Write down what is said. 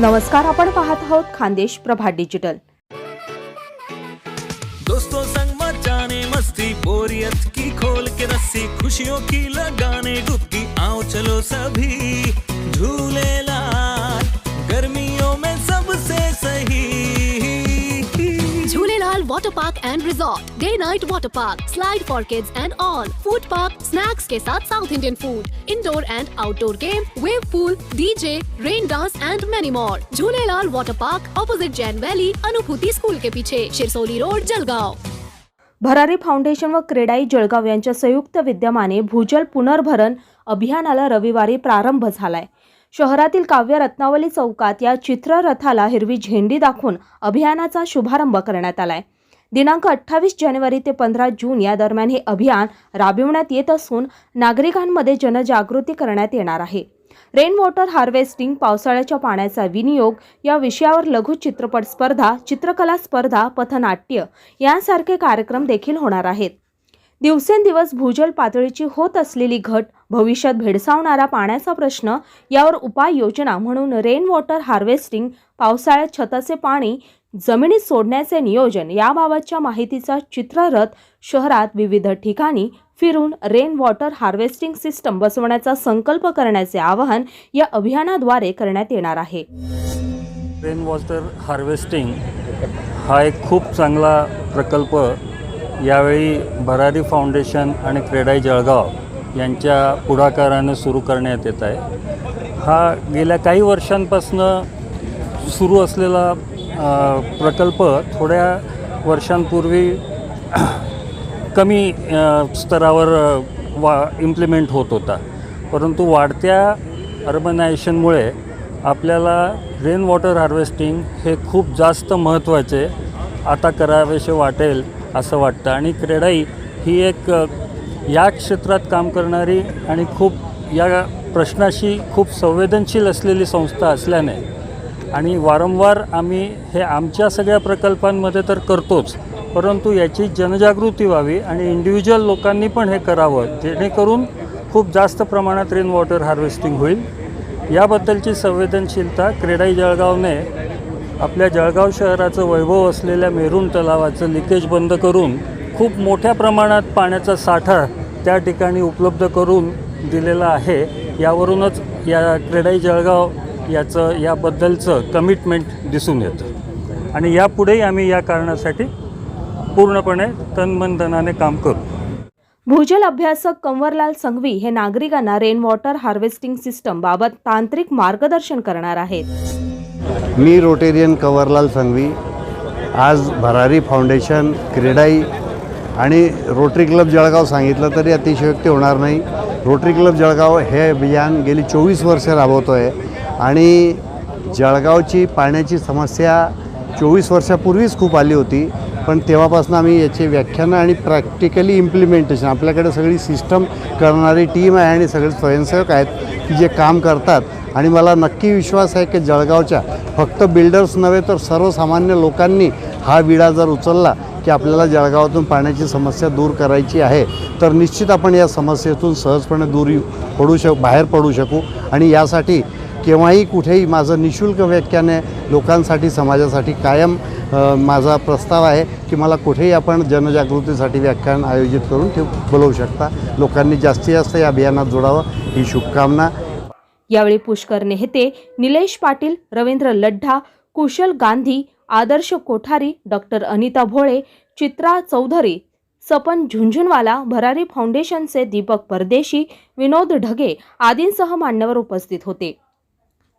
नमस्कार आपण पाहत आहोत खानदेश प्रभा डिजिटल दोस्तों संग मत जाने मस्ती बोरियत की खोल के रस्सी खुशियों की लगाने डुबकी आओ चलो सभी झूले Jhulelal Water Park and Resort. Day night water park, slide for kids and all. Food park, snacks के साथ South Indian food. Indoor and outdoor game, wave pool, DJ, rain dance and many more. Jhulelal Water Park, opposite Jain Valley, Anubhuti school के पीछे Shirsoli road Jalgaon भरारी foundation व CREDAI Jalgaon यांच्या संयुक्त विद्यमाने भूजल पुनर्भरण अभियानाला रविवारी प्रारंभ झालाय शहरातील काव्य रत्नावली चौकात या चित्ररथाला हिरवी झेंडी दाखवून अभियानाचा शुभारंभ करण्यात आलाय दिनांक अठ्ठावीस जानेवारी ते पंधरा जून या दरम्यान हे अभियान राबविण्यात येत असून नागरिकांमध्ये जनजागृती करण्यात येणार आहे. रेन वॉटर हार्वेस्टिंग पावसाळ्याच्या पाण्याचा विनियोग या विषयावर लघु चित्रपट स्पर्धा चित्रकला स्पर्धा पथनाट्य यांसारखे कार्यक्रम देखील होणार आहेत. दिवसेंदिवस भूजल पातळीची होत असलेली घट भविष्यात भेडसावणारा पाण्याचा प्रश्न यावर उपाययोजना म्हणून रेन वॉटर हार्वेस्टिंग पावसाळ्यात छताचे पाणी जमिनीत सोडण्याचे नियोजन याबाबतच्या माहितीचा चित्ररथ शहरात विविध ठिकाणी फिरून रेन वॉटर हार्वेस्टिंग सिस्टम बसवण्याचा संकल्प करण्याचे आवाहन या अभियानाद्वारे करण्यात येणार आहे. रेन वॉटर हार्वेस्टिंग हा एक खूप चांगला प्रकल्प यावेळी भरारी फाउंडेशन आणि क्रेडाई जळगाव यांच्या पुढाकारानं सुरू करण्यात येत आहे. हा गेल्या काही वर्षांपासून सुरू असलेला प्रकल्प थोड्या वर्षांपूर्वी कमी स्तरावर वा इम्प्लिमेंट होत होता. परंतु वाढत्या अर्बनायझेशनमुळे आपल्याला रेन वॉटर हार्वेस्टिंग हे खूप जास्त महत्त्वाचे आता करावेसे वाटेल असं वाटतं. आणि क्रेडाई ही एक या क्षेत्रात काम करणारी आणि खूप या प्रश्नाशी खूप संवेदनशील असलेली संस्था असल्याने आणि वारंवार आम्ही हे आमच्या सगळ्या प्रकल्पांमध्ये तर करतोच परंतु याची जनजागृती व्हावी आणि इंडिव्हिज्युअल लोकांनी पण हे करावं जेणेकरून खूप जास्त प्रमाणात रेन वॉटर हार्वेस्टिंग होईल. याबद्दलची संवेदनशीलता क्रेडाई जळगावने आपल्या जळगाव शहराचं वैभव असलेल्या मेरून तलावाचं लिकेज बंद करून खूप मोठ्या प्रमाणात पाण्याचा साठा त्या ठिकाणी उपलब्ध करून दिलेला आहे. यावरूनच या क्रेडाई जळगाव याचं याबद्दलचं कमिटमेंट दिसून येतं. आणि यापुढेही आम्ही या कारणासाठी पूर्णपणे तनमन धनाने काम करू. भूजल अभ्यासक कंवरलाल संघवी हे नागरिकांना रेन वॉटर हार्वेस्टिंग सिस्टम बाबत तांत्रिक मार्गदर्शन करणार आहेत. मी रोटेरियन कंवरलाल संघवी आज भरारी फाउंडेशन क्रेडाई आणि रोटरी क्लब जळगाव सांगितलं तरी अतिशयोक्ती होणार नाही. रोटरी क्लब जळगाव हे अभियान गेली चोवीस वर्ष राबवतो आहे आणि जळगावची पाण्याची समस्या चोवीस वर्षापूर्वीच खूप आली होती पण तेव्हापासून आम्ही याची व्याख्यानं आणि प्रॅक्टिकली इम्प्लिमेंटेशन आपल्याकडे सगळी सिस्टम करणारी टीम आहे आणि सगळे स्वयंसेवक आहेत की जे काम करतात. आणि मला नक्की विश्वास आहे की जळगावच्या फक्त बिल्डर्स नव्हे तर सर्वसामान्य लोकांनी हा विडा जर उचलला की आपल्याला जळगावातून पाण्याची समस्या दूर करायची आहे तर निश्चित आपण या समस्येतून सहजपणे दूर येऊ- पडू शक बाहेर पडू शकू. आणि यासाठी केव्हाही कुठेही माझं निशुल्क व्याख्यान आहे लोकांसाठी समाजासाठी कायम माझा प्रस्ताव आहे की मला कुठेही आपण जनजागृतीसाठी व्याख्यान आयोजित करून ठेव बोलवू शकता. लोकांनी जास्तीत जास्त या अभियानात जोडावं ही शुभकामना. यावेळी पुष्कर नेहते निलेश पाटील रवींद्र लड्ढा कुशल गांधी आदर्श कोठारी डॉक्टर अनिता भोळे चित्रा चौधरी सपन झुंझुनवाला भरारी फाउंडेशनचे दीपक परदेशी विनोद ढगे आदींसह मान्यवर उपस्थित होते.